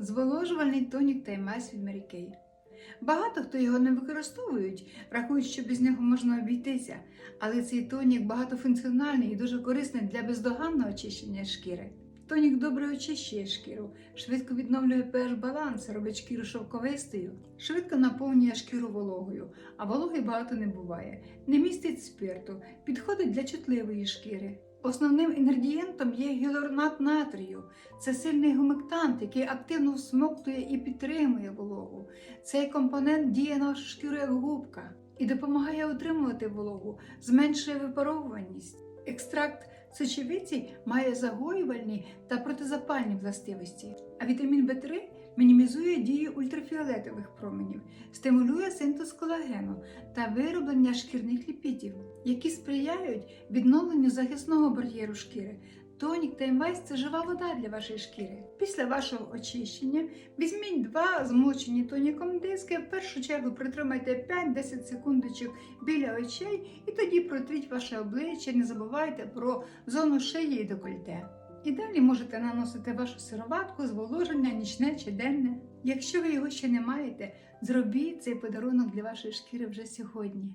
Зволожувальний тонік Таймайс від Mary Kay. Багато хто його не використовують, рахують, що без нього можна обійтися. Але цей тонік багатофункціональний і дуже корисний для бездоганного очищення шкіри. Тонік добре очищує шкіру, швидко відновлює pH баланс, робить шкіру шовковистою, швидко наповнює шкіру вологою, а вологи багато не буває, не містить спирту, підходить для чутливої шкіри. Основним інгредієнтом є гіалуронат натрію. Це сильний гумектант, який активно всмоктує і підтримує вологу. Цей компонент діє на шкіру як губка і допомагає утримувати вологу, зменшує випаровуваність. Екстракт сочевиці має загоювальні та протизапальні властивості, а вітамін В3 мінімізує дію ультрафіолетових променів, стимулює синтез колагену та вироблення шкірних ліпідів, які сприяють відновленню захисного бар'єру шкіри. Тонік та інвайс це жива вода для вашої шкіри. Після вашого очищення візьміть два змочені тоніком диски. В першу чергу притримайте 5-10 секундочок біля очей і тоді протріть ваше обличчя. Не забувайте про зону шиї і декольте. І далі можете наносити вашу сироватку, зволоження, нічне чи денне. Якщо ви його ще не маєте, зробіть цей подарунок для вашої шкіри вже сьогодні.